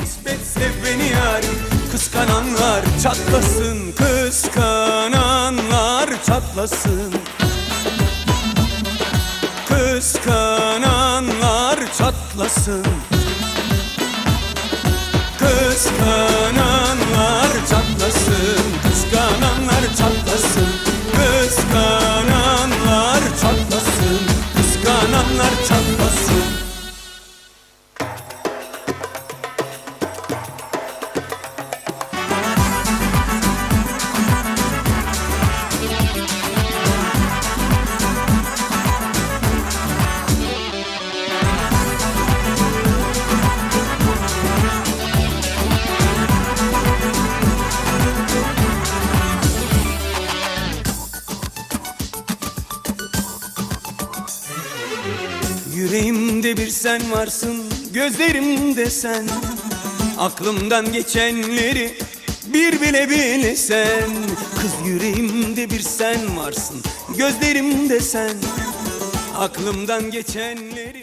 nispet sev beni yarim Kıskananlar çatlasın Kıskananlar çatlasın. Kıskananlar çatlasın. Kıskananlar çatlasın Kıskananlar çatlasın Yüreğimde bir sen varsın, gözlerimde sen. Aklımdan geçenleri bir bile bilsen Kız yüreğimde bir sen varsın, gözlerimde sen. Aklımdan geçenleri